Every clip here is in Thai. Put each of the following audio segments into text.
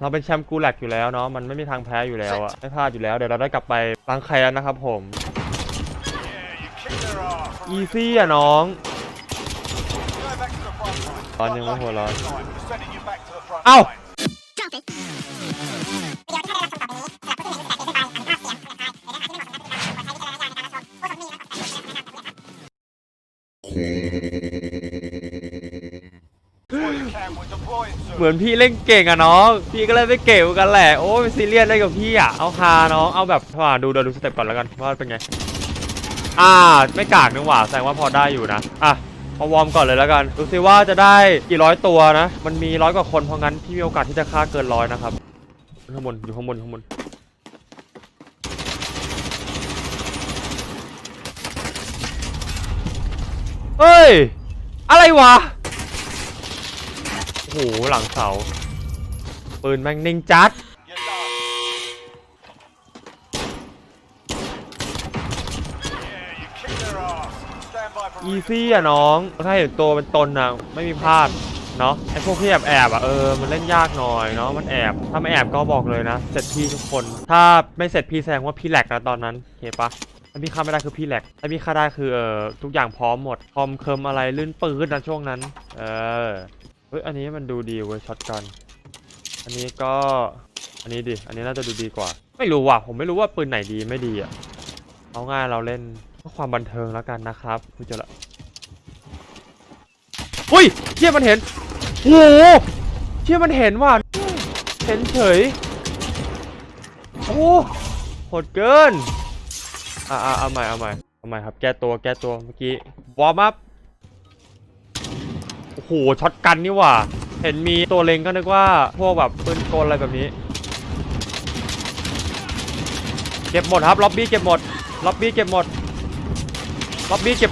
เราเป็นแชมป์กูแลกอยู่แล้วเนาะมันไม่มีทางแพ้อยู่แล้วอะไม่พลาดอยู่แล้วเดี๋ยวเราได้กลับไปล้างแค้นนะครับผมอีซี่อะน้องตอนยังไม่หัวร้อนเอ้าเเหมือนพี่เล่นเก่งอะน้องพี่ก็เล่นไม่เก่งกันแหละโอ้ยซีเรียสเล่นกับพี่อะเอาฮาน้องเอาแบบว่าดูเดี๋ยวดูสเต็ปก่อนแล้วกันว่าเป็นไงอ่าไม่กากนึกว่าแสดงว่าพอได้อยู่นะอะมาวอร์มก่อนเลยแล้วกันดูซิว่าจะได้กี่ร้อยตัวนะ มันมีร้อยกว่าคนเพราะงั้นพี่มีโอกาสที่จะฆ่าเกินร้อยนะครับข้างบนอยู่ข้างบนข้างบนเฮ้ย อะไรวะ หหลังเสา ปืนแม่งนิ่งจัด อีซี่อะน้อง ถ้าเห็นตัวเป็นตนอะไม่มีพลาดเนาะไอพวกที่แอบแอบอะเออมันเล่นยากหน่อยเนาะมันแอบถ้าไม่แอบก็บอกเลยนะเสร็จพี่ทุกคน ถ้าไม่เสร็จพี่แสดงว่าพี่แหลกนะตอนนั้นโอเคปะถ้าพี่ฆ่าไม่ได้คือพี่แหลกถ้าพี่ฆ่าได้คือเออทุกอย่างพร้อมหมดคอมเคิมอะไรลื่นปืนนะช่วงนั้น เออ ฮ้ยอันนี้มันดูดีเว้ยช็อตกัน อันนี้ก็ อันนี้ดิ อันนี้น่าจะดูดีกว่า ไม่รู้ว่ะ ผมไม่รู้ว่าปืนไหนดีไม่ดีอะเอาง่ายเราเล่นเพื่อความบันเทิงแล้วกันนะครับคุณเจอละอุ้ยเชี่ยมันเห็นโอ้โหเชี่ยมันเห็นว่ะ เห็นเฉย โอ้โหดเกิน อ่าอ่าเอาใหม่เอาใหม่เอาใหม่ครับ แก้ตัวแก้ตัวเมื่อกี้วอร์มอัพ โหช็อตกันนี่ว่า เห็นมีตัวเล็งก็นึกว่าพวกแบบปืนกลอะไรแบบนี้ เก็บหมดครับล็อบบี้เก็บหมดล็อบบี้เก็บหมดล็อบบี้เก็บ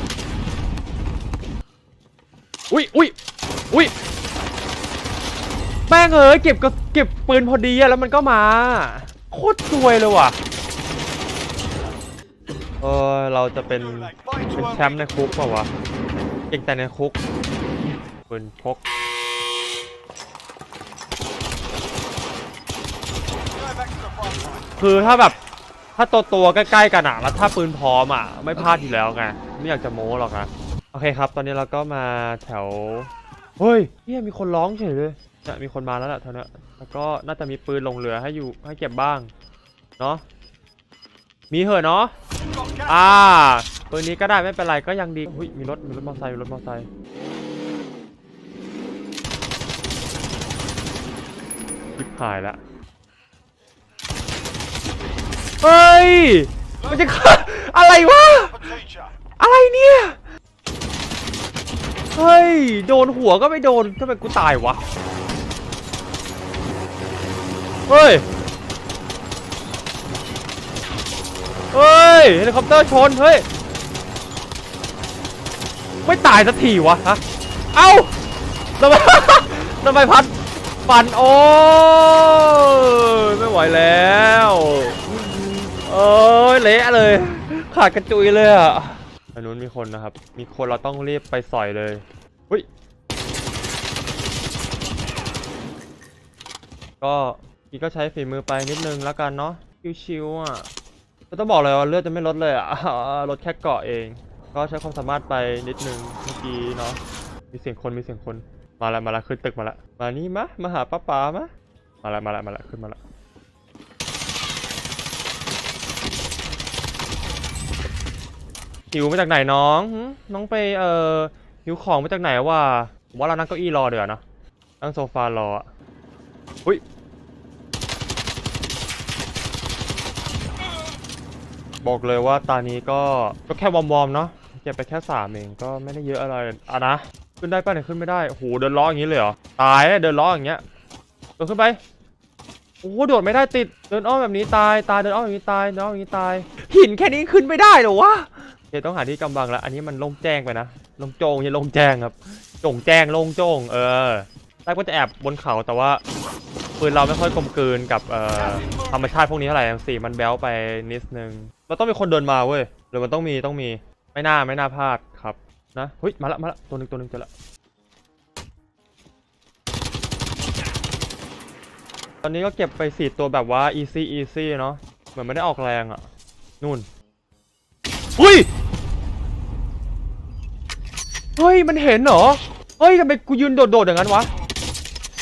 อุ้ยอุ้ยอุ้ยแม่งเอ้ยเก็บก็เก็บปืนพอดีอะแล้วมันก็มา โคตรซวยเลยว่ะเออเราจะเป็นเป็นแชมป์ในคุกเปล่าวะเก่งแต่ในคุก ปืนพกคือถ้าแบบถ้าตัวตัวใกล้ๆกันอะแล้วถ้าปืนพร้อมอะไม่พลาดอยู่แล้วไงไม่อยากจะโม้หรอกนะโอเคครับ ตอนนี้เราก็มาแถวเฮ้ยเฮียมีคนร้องเฉยเลยเนี่ยมีคนมาแล้วแหละเท่านี้แล้วก็น่าจะมีปืนลงเรือให้อยู่ให้เก็บบ้างเนาะมีเหอะเนาะอ่าปืนนี้ก็ได้ไม่เป็นไรก็ยังดีอุ้ยมีรถมีรถมอเตอร์ไซค์มีรถมอเตอร์ไซค์ ชิบหายละเฮ้ยมันจะอะไรวะ อะไรเนี่ย เฮ้ย โดนหัวก็ไม่โดนทำไมกูตายวะ เฮ้ย เฮ้ย เฮลิคอปเตอร์ชน เฮ้ย ไม่ตายสักทีวะฮะ เอ้าทำไมทำไมพัด ปั่นโอ้ยไม่ไหวแล้วโอ้ยเละเลย ขาดกระจุยเลยอะอันนู้นมีคนนะครับ มีคนเราต้องรีบไปสอยเลยอุ้ยก็พี่ก็ใช้ฝีมือไปนิดนึงแล้วกันเนาะชิวๆอะก็ต้องบอกเลยว่าเลือดจะไม่ลดเลยอะลดแค่เกาะเอง ก็ใช้ความสามารถไปนิดนึงเมื่อกี้เนาะมีเสียงคนมีเสียงคน มาแล้วมาแล้วขึ้นตึกมาแล้วมานี่มะมาหาป้าป๋ามะมาแล้วมาแล้วมาแล้วขึ้นมาแล้วหิวมาจากไหนน้องน้องไปเอ่อหิวของมาจากไหนวะว่าเรานั่งเก้าอี้รอเดี๋ยวานะนั่งโซฟารออะอุ้ยบอกเลยว่าตานี้ก็ก็แค่วอมๆเนาะเก็บไปแค่สามเองก็ไม่ได้เยอะอะไรอะนะ ขึ้นได้ป่ะเนี่ยขึ้นไม่ได้โอ้โหเดินล้ออย่างนี้เลยเหรอตายอะเดินล้ออย่างเงี้ยโดดขึ้นไปโอ้โหโดดไม่ได้ติดเดินอ้อมแบบนี้ตายตายเดินอ้อมแบบนี้ตายเดินอ้อมแบบนี้ตาย หินแค่นี้ขึ้นไม่ได้เหรอวะโอเคต้องหาที่กำบังแล้วอันนี้มันโลงแจ้งไปนะโลงโจงอย่าโลงแจ้งครับโจงแจ้งโลงโจง เออแรกก็จะแอบบนเขาแต่ว่าปืนเราไม่ค่อยกลมกลืนกับเอ่อธรรมชาติพวกนี้เท่าไหร่สีมันแบ๊วไปนิดนึงเราต้องมีคนเดินมาเว้ยหรือมันต้องมีต้องมีไม่น่าไม่น่าพลาดครับ นะเฮ้ยมาละมาละตัวหนึงตัวหนึงเจอละตอนนี้ก็เก็บไปสี่ตัวแบบว่า easy easy เนาะเหมือนไม่ได้ออกแรงอะนู่นอุ้ยเฮ้ยมันเห็นเหรอเฮ้ยทำไมกูยืนโดดๆอย่างนั้นวะ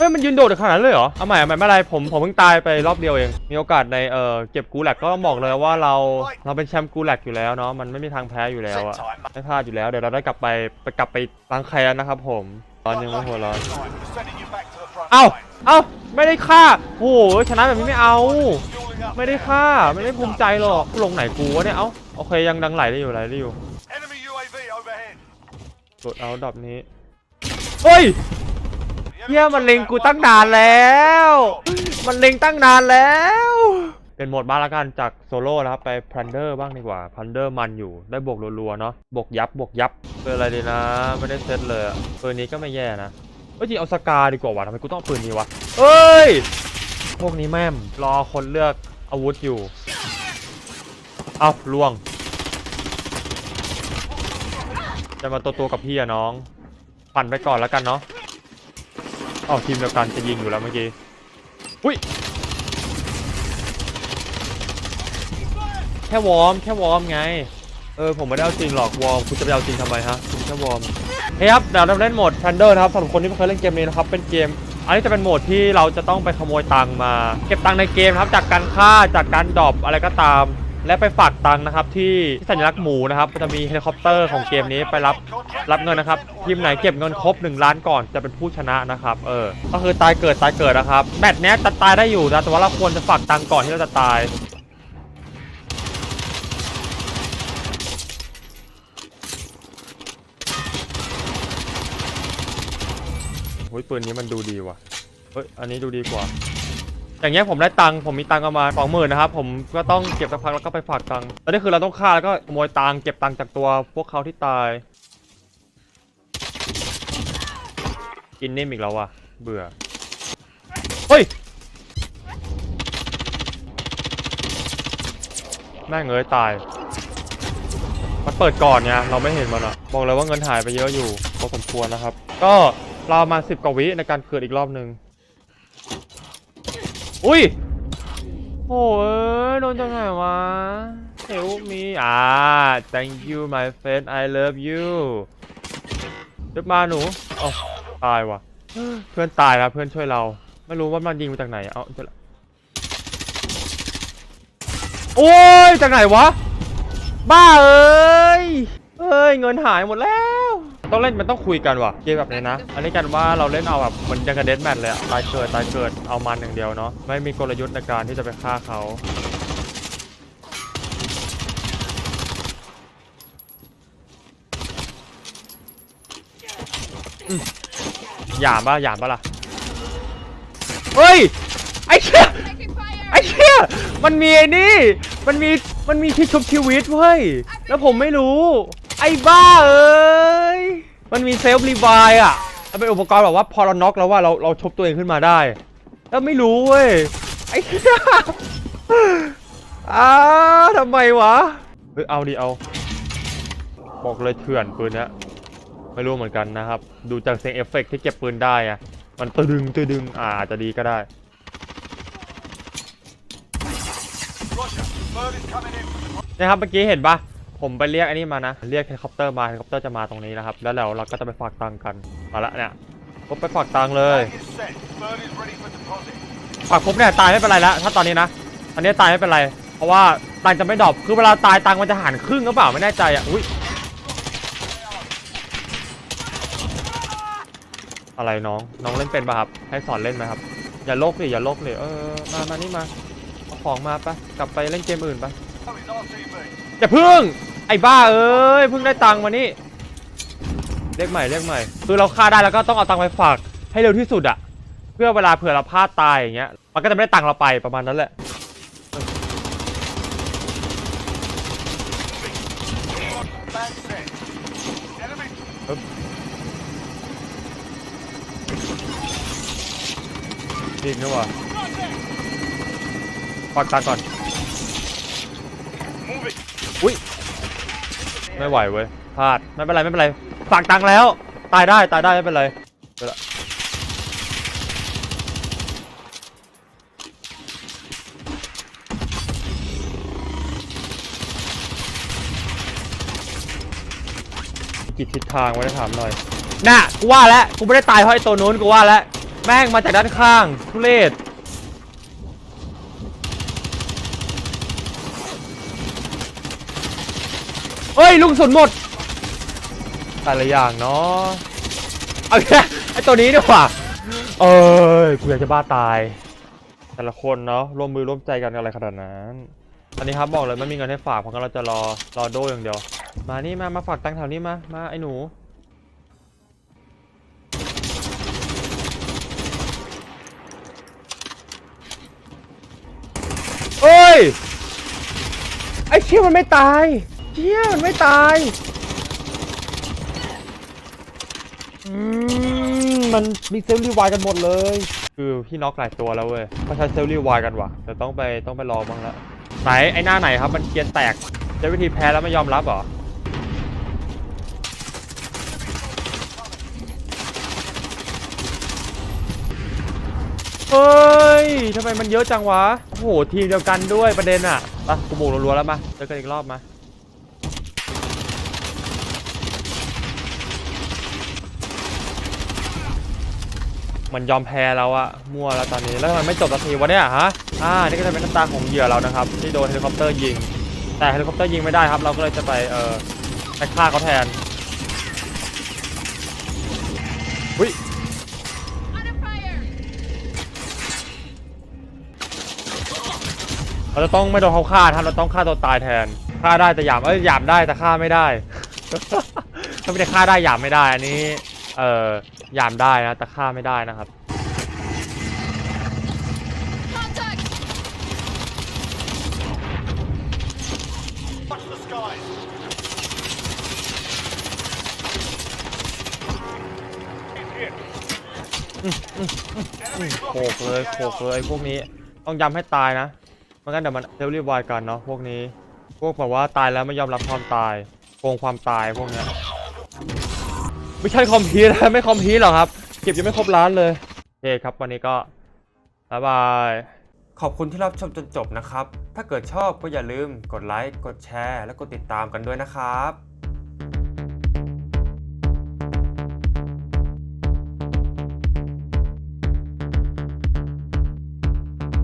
ฮ้ยมันยืนโดดขนาดนั้นเลยเหรอ เอาใหม่เอาใหม่ไม่เป็นไรผมผมเพิ่งตายไปรอบเดียวเอง มีโอกาสในเอ่อเก็บกูแลกก็ต้องบอกเลยว่าเราเราเป็นแชมป์กูแลกอยู่แล้วเนาะมันไม่มีทางแพ้อยู่แล้วอะไม่พลาดอยู่แล้วเดี๋ยวเราได้กลับไปไปกลับไปล้างแค้นนะครับ ผมตอนยังไม่หัวร้อนเอ้าเอ้าไม่ได้ฆ่าโอ้โหชนะแบบนี้ไม่เอา ไม่ได้ฆ่าไม่ได้ภูมิใจหรอกลงไหนกูวะเนี่ยเอ้าโอเคยังดังไหลได้อยู่ไหลได้อยู่ Enemy UAV overhead. กดเอาดับนี้เฮ้ย เฮียมันเล็งกูตั้งนานแล้ว มันเล็งตั้งนานแล้ว เป็นโหมดบ้านละกันจากโซโล่นะครับไปพันเดอร์บ้างดีกว่าพันเดอร์มันอยู่ได้บวกรัวๆเนาะบวกยับบวกยับเป็นอะไรดีนะ ไม่ได้เซตเลยอะปืนนี้ก็ไม่แย่นะเอ้ยจริงเอาสกาดีกว่าวะทำไมกูต้องเอาปืนนี้วะเอ้ยพวกนี้แม่มรอคนเลือกอาวุธอยู่เอาล่วง จะมาตัวตัวๆกับพี่อะน้อง ปั่นไปก่อนแล้วกันเนาะ อ๋อทีมเดียวกันจะยิงอยู่แล้วเมื่อกี้ อุ้ย แค่วอร์มแค่วอร์มไง เออผมไม่ได้เอาจริงหรอกวอร์มคุณจะไปเอาจริงทำไมฮะคุณแค่วอร์มเฮ้ยครับเดี๋ยวเราเล่นโหมด Thunder นะครับสำหรับคนที่ไม่เคยเล่นเกมนี้นะครับเป็นเกม อันนี้จะเป็นโหมดที่เราจะต้องไปขโมยตังค์มา เก็บตังค์ในเกมครับจากการฆ่าจากการดรอปอะไรก็ตาม และไปฝากตังค์นะครับที่ที่สัญลักษณ์หมูนะครับจะมีเฮลิคอปเตอร์ของเกมนี้ไปรับรับเงินนะครับทีมไหนเก็บเงินครบ 1 ล้านก่อนจะเป็นผู้ชนะนะครับเออก็คือตายเกิดตายเกิดนะครับแมตช์เนี้ยจะตายได้อยู่นะแต่ว่าเราควรจะฝากตังค์ก่อนที่เราจะตายเฮ้ยปืนนี้มันดูดีว่ะเฮ้ยอันนี้ดูดีกว่า อย่างเงี้ยผมได้ตังค์ผมมีตังค์ประมาณสองหมื่นนะครับผมก็ต้องเก็บสักพักแล้วก็ไปฝากตังค์ตอนนี้คือเราต้องฆ่าแล้วก็ขโมยตังค์เก็บตังค์จากตัวพวกเขาที่ตาย กินนิ่มอีกแล้วว่ะเบื่อเฮ้ยแม่งเอ้ยตาย มันเปิดก่อนไงเราไม่เห็นมันอะบอกเลยว่าเงินหายไปเยอะอยู่พอสมควรนะครับ ก็เรามาสิบกว่าวิในการเกิดอีกรอบหนึ่ง อุ้ยโอ้ยโดนจังไงวะ Help me อ่า thank you my friend I love you เดินมาหนูเอ๋อตายว่ะ เพื่อนตายแล้วเพื่อนช่วยเรา ไม่รู้ว่ามันยิงมาจากไหน เอาจะโอ้ยจากไหนวะ บ้าเอ้ยเอ้ย เงินหายหมดแล้ว ต้องเล่นมันต้องคุยกันว่ะเกมแบบนี้นะ อันนี้กันว่าเราเล่นเอาแบบเหมือนยังกับเด็นแมทเลยอะตายเกิดตายเกิดเอามันอย่างเดียวเนาะไม่มีกลยุทธ์ในการที่จะไปฆ่าเขาหยามปะหยามปะล่ะเฮ้ยไอ้เชี่ยไอ้เชี่ยมันมีไอ้นี่มันมีมันมีที่ชุบชีวิตเว้ยแล้วผมไม่รู้ ไอ้บ้าเอ้ย มันมีเซลฟ์รีไวล์อะมันเป็นอุปกรณ์แบบว่าพอเราน็อกแล้วว่าเราเราชุบตัวเองขึ้นมาได้ แล้วไม่รู้เว้ย ไอ้เหี้ยอ้าทำไมวะ เฮ้ย เอาดิ เอา บอกเลยเถื่อนปืนเนี้ยไม่รู้เหมือนกันนะครับ ดูจากเสียงเอฟเฟกต์ที่เก็บปืนได้อะมันตะดึงตะดึงอ่าจจะดีก็ได้ นะครับเมื่อกี้เห็นปะ ผมไปเรียกอันนี้มานะ เรียกเฮลิคอปเตอร์มาเฮลิคอปเตอร์จะมาตรงนี้นะครับ แล้วเราเราก็จะไปฝากตังค์กัน มาละเนี่ยผมไปฝากตังค์เลย ฝากปุ๊บเนี่ยตายไม่เป็นไรแล้วถ้าตอนนี้นะ ตอนนี้ตายไม่เป็นไร เพราะว่าตังค์จะไม่ดรอป คือเวลาตายตังค์มันจะหารครึ่งหรือเปล่าไม่แน่ใจอะ อุ้ยอะไรน้อง น้องเล่นเป็นป่ะครับ ให้สอนเล่นไหมครับ อย่าโลกเลยอย่าโลกเลยเออ มามานี่มา เอาของมาปะกลับไปเล่นเกมอื่นปะอย่าพึ่ง ไอ้บ้าเอ้ยเพิ่งได้ตังค์มานี่เรียกใหม่เรียกใหม่ คือเราฆ่าได้แล้วก็ต้องเอาตังค์ไปฝากให้เร็วที่สุดอะเพื่อเวลาเผื่อเราพลาดตายอย่างเงี้ย มันก็จะไม่ได้ตังค์เราไปประมาณนั้นแหละ Bag set. Enemy. จริงนะวะฝากตังค์ก่อนอุ้ย ไม่ไหวเว้ยพลาดไม่เป็นไรไม่เป็นไรฝากตังค์แล้ว ตายได้ตายได้ไม่เป็นไรละกิจทิศทางไว้ได้ถามหน่อยน่ะกูว่าแล้วกูไม่ได้ตายเพราะไอ้ตัวนู้นกูว่าแล้วแม่งมาจากด้านข้างทุเรศ ยลุงสุนหมดแต่ละอย่างเนาะเอาแค่ไอ้ตัวนี้ดีกว่าเอ้ยกูอยากจะบ้าตาย แต่ละคนเนาะร่วมมือร่วมใจกันอะไรขนาดนั้นอันนี้ครับบอกเลยไม่มีเงินให้ฝากเพราะงั้นเราจะรอรอโดอย่างเดียว มานี่มามาฝากตังค์แถวนี้มามาไอ้หนูเอ้ยไอ้เชี่ยมันไม่ตาย เชี่ยมันไม่ตาย อืมมันมีเซลล์รีวล์กันหมดเลย คือพี่น็อกหลายตัวแล้วเว้ยเขาใช้เซลล์รีวล์กันว่ะแต่ต้องไปต้องไปรอบ้างละไหนไอ้หน้าไหนครับมันเกียนแตกใช้วิธีแพ้แล้วไม่ยอมรับเหรอเฮ้ยทำไมมันเยอะจังวะ โอ้โห ทีมเดียวกันด้วยประเด็นอะไปกูบุกรัวๆแล้วมา เจอกันอีกรอบมา มันยอมแพ้แล้วอะมั่วแล้วตอนนี้แล้วทำไมไม่จบสักทีวะเนี่ยฮะอ่านี่ก็จะเป็นน้ำตาของเหยื่อเรานะครับ ที่โดนเฮลิคอปเตอร์ยิง แต่เฮลิคอปเตอร์ยิงไม่ได้ครับ เราก็เลยจะไปเอ่อไปฆ่าเขาแทนอุ้ยเราจะต้องไม่โดนเขาฆ่าครับเราต้องฆ่าตัวตายแทนฆ่าได้แต่หยามเอ้ยหยามได้แต่ฆ่าไม่ได้ถ้าไม่ได้ฆ่าได้หยามไม่ได้อันนี้ เอ่อ ยามได้นะแต่ฆ่าไม่ได้นะครับ Touch the skies. โขกเลยโขกเลยพวกนี้ต้องย้ำให้ตายนะไม่งั้นเดี๋ยวมันเซลล์รีวายกันเนาะพวกนี้ พวกแบบว่าตายแล้วไม่ยอมรับความตายโกงความตายพวกเนี้ย ม่ใช่คอมพีนะไม่คอมพีหรอกครับ เก็บยังไม่ครบล้านเลยโอเคครับวันนี้ก็บ๊ายบายขอบคุณที่รับชมจนจบนะครับ ถ้าเกิดชอบก็อย่าลืมกดไลค์ กดแชร์ และกดติดตามกันด้วยนะครับ